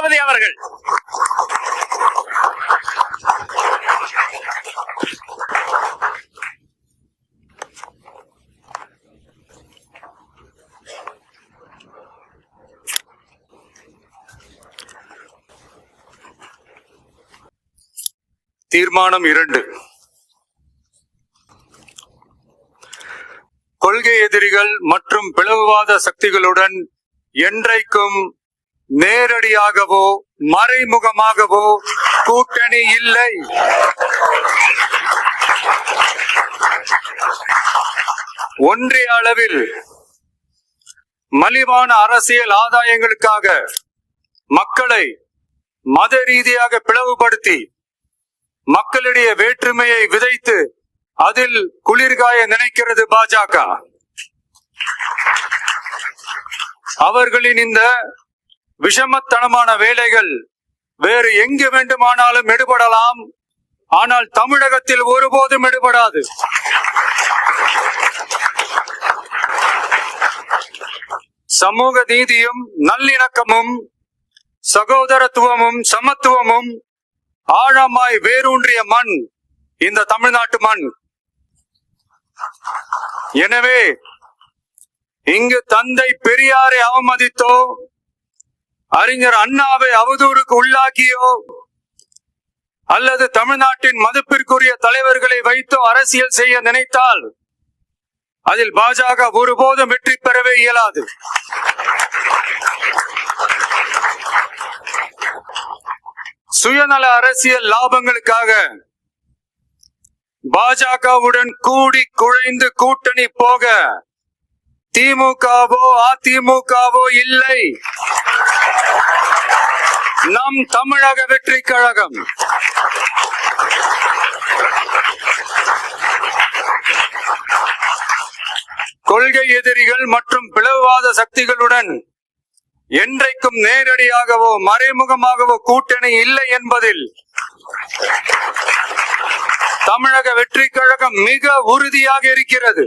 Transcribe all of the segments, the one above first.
தளபதி அவர்கள். தீர்மானம் இரண்டு. கொள்கை எதிரிகள் மற்றும் பிளவுவாத சக்திகளுடன் என்றைக்கும் நேரடியாகவோ மறைமுகமாகவோ கூட்டணி இல்லை. ஒன்றிய அளவில் மலிவான அரசியல் ஆதாயங்களுக்காக மக்களை மத ரீதியாக பிளவுபடுத்தி மக்களிடையே வேற்றுமையை விதைத்து அதில் குளிர்காய நினைக்கிறது பாஜக. அவர்களின் இந்த விஷமத்தனமான வேலைகள் வேறு எங்கு வேண்டுமானாலும் எடுபடலாம். ஆனால் தமிழகத்தில் ஒருபோதும் எடுபடாது. சமூக நீதியும் நல்லிணக்கமும் சகோதரத்துவமும் சமத்துவமும் ஆழமாய் வேரூன்றிய மண் இந்த தமிழ்நாட்டு மண். எனவே இங்கு தந்தை பெரியாரை அவமதித்தோ அறிஞர் அண்ணாவை அவதூறுக்கு உள்ளாக்கியோ? அல்லது தமிழ்நாட்டின் மதிப்பிற்குரிய தலைவர்களை வைத்தோ அரசியல் செய்ய நினைத்தால் அதில் பாஜக ஒருபோதும் வெற்றி பெறவே இயலாது. சுயநல அரசியல் லாபங்களுக்காக பாஜகவுடன் கூடி குழைந்து கூட்டணி போக திமுகவோ அதிமுகவோ இல்லை. நம் தமிழக வெற்றி கழகம். கொள்கை எதிரிகள் மற்றும் பிளவுவாத சக்திகளுடன் என்றைக்கும் நேரடியாகவோ மறைமுகமாகவோ கூட்டணி இல்லை என்பதில் தமிழக வெற்றி கழகம் மிக உறுதியாக இருக்கிறது.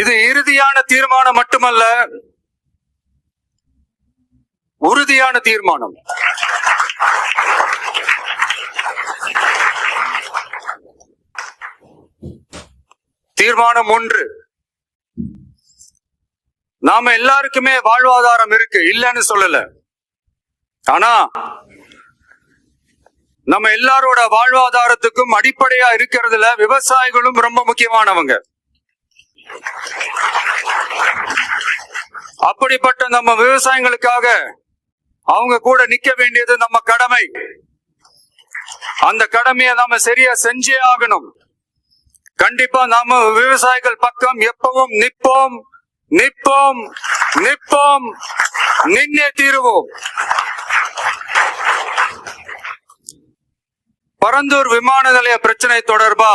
இது இறுதியான தீர்மானம் மட்டுமல்ல உறுதியான தீர்மானம். தீர்மானம் ஒன்று. நாம எல்லாருக்குமே வாழ்வாதாரம் இருக்கு இல்லைன்னு சொல்லல. ஆனா நம்ம எல்லாரோட வாழ்வாதாரத்துக்கும் அடிப்படையா இருக்கிறதுல விவசாயிகளும் ரொம்ப முக்கியமானவங்க. அப்படிப்பட்ட நம்ம விவசாயிகளுக்காக அவங்க கூட நிக்க வேண்டியது நம்ம கடமை. அந்த கடமையை நாம சரியா செஞ்சே ஆகணும். கண்டிப்பா நாம விவசாயிகள் பக்கம் எப்பவும் நிற்போம் நிற்போம் நிற்போம் நின்னே தீருவோம். பரந்தூர் விமான நிலைய பிரச்சனை தொடர்பா?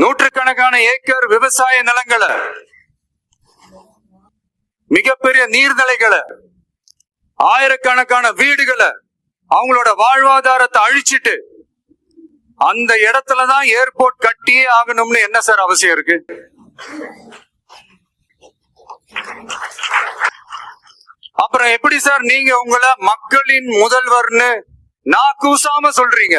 நூற்றுக்கணக்கான ஏக்கர் விவசாய நிலங்களை மிகப்பெரிய நீர்நிலைகளை ஆயிரக்கணக்கான வீடுகளை அவங்களோட வாழ்வாதாரத்தை அழிச்சிட்டு அந்த இடத்துல தான் ஏர்போர்ட் கட்டியே ஆகணும்னு என்ன சார் அவசியம் இருக்கு? அப்புறம் எப்படி சார் நீங்க உங்களை மக்களின் முதல்வர்னு நான் கூசாம சொல்றீங்க?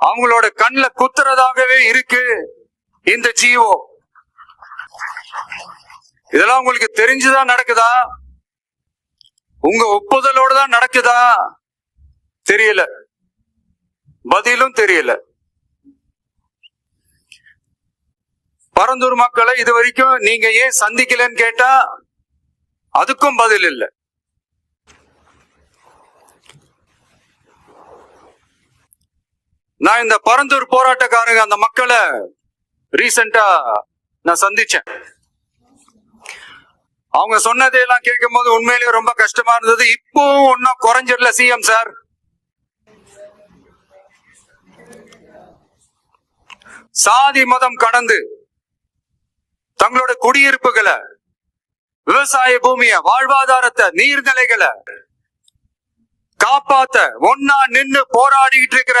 அவங்களோட கண்ணுல குத்துறதாகவே இருக்கு. இந்த ஜீவோ. இதெல்லாம் உங்களுக்கு தெரிஞ்சுதான் நடக்குதா? உங்க ஒப்புதலோட தான் நடக்குதா? தெரியல. பதிலும் தெரியல. பரந்தூர் மக்களை இது வரைக்கும் நீங்க ஏன் சந்திக்கலன்னு கேட்டா அதுக்கும் பதில் இல்ல. நான் இந்த பரந்தூர் போராட்டக்காரங்க அந்த மக்களை ரீசெண்டா நான் சந்திச்சேன். அவங்க சொன்னதையெல்லாம் கேட்கும் போது உண்மையிலேயே ரொம்ப கஷ்டமா இருந்தது. இப்போ ஒன்னும் குறைஞ்சிடல சிஎம் சார் சாதி மதம் கடந்து தங்களோட குடியிருப்புகளை விவசாய பூமிய வாழ்வாதாரத்தை நீர்நிலைகளை காப்பாத்த ஒன்னா நின்னு போராடிக்கிட்டு இருக்கிற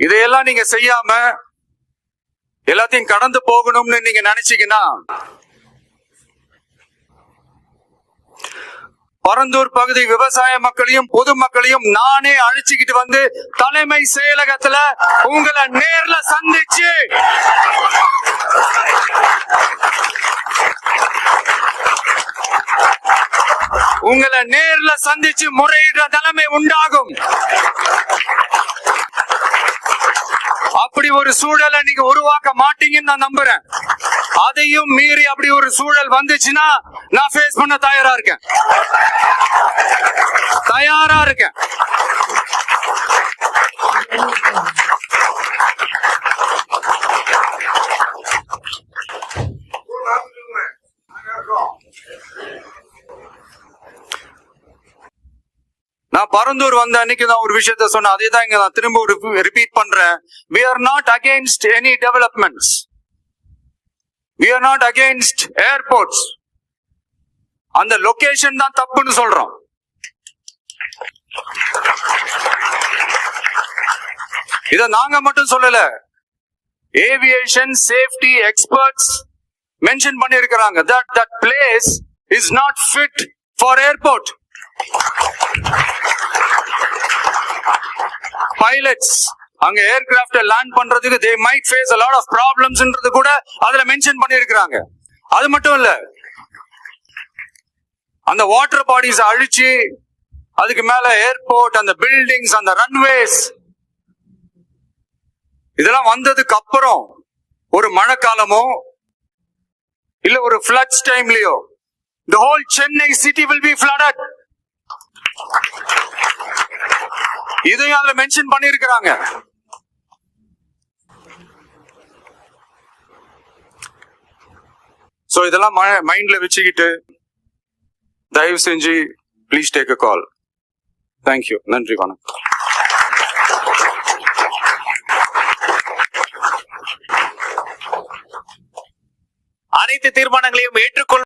இதையெல்லாம் நீங்க செய்யாம எல்லாத்தையும் கடந்து போகணும்னு நீங்க நினைச்சீங்கன்னா பரந்தூர் பகுதி விவசாய மக்களையும் பொதுமக்களையும் நானே அழைச்சிக்கிட்டு வந்து தலைமை செயலகத்துல உங்களை நேர்ல சந்திச்சு உங்களை நேர்ல சந்திச்சு முறையிடுற தலைமை உண்டாகும் அப்படி ஒரு சூழலை நீங்க உருவாக்க மாட்டீங்கன்னு நான் நம்புறேன். அதையும் மீறி அப்படி ஒரு சூழல் வந்துச்சுன்னா நான் ஃபேஸ் பண்ண தயாரா இருக்கேன். தயாரா இருக்கேன். நான் பரந்தூர் வந்த அன்னைக்கு தான் ஒரு விஷயத்த சொன்னேன். அதே தான் இங்க நான் திரும்ப ரிப்பீட் பண்றேன். We are not against any developments we are not against airports அந்த லொகேஷன் தான் தப்புன்னு சொல்றோம். இத நாங்க மட்டும் சொல்லல. Aviation safety experts mention பண்ணிருக்கிறாங்க that that place is not fit for airport pilots அங்க ஏர்கிராப்ட லேண்ட் பண்றதுக்கு they might face a of ப்ராப்ளம்ஸ்ன்றது கூட அதுல மென்ஷன் பண்ணிருக்கிறாங்க அது மட்டும் இல்ல அந்த வாட்டர் பாடிஸ் அழிச்சு அதுக்கு மேல ஏர்போர்ட் அந்த பில்டிங்ஸ் அந்த ரன்வேஸ் இதெல்லாம் வந்ததுக்கு அப்புறம் ஒரு மழைக்காலமோ இல்ல ஒரு floods டைம்லயோ the whole Chennai city will be flooded இதையும் அதுல மென்ஷன் பண்ணிருக்கிறாங்க சோ இதெல்லாம் மைண்ட்ல வச்சுக்கிட்டு தயவு செஞ்சு please take a call thank you நன்றி வணக்கம். அனைத்து தீர்மானங்களையும் ஏற்றுக்கொள்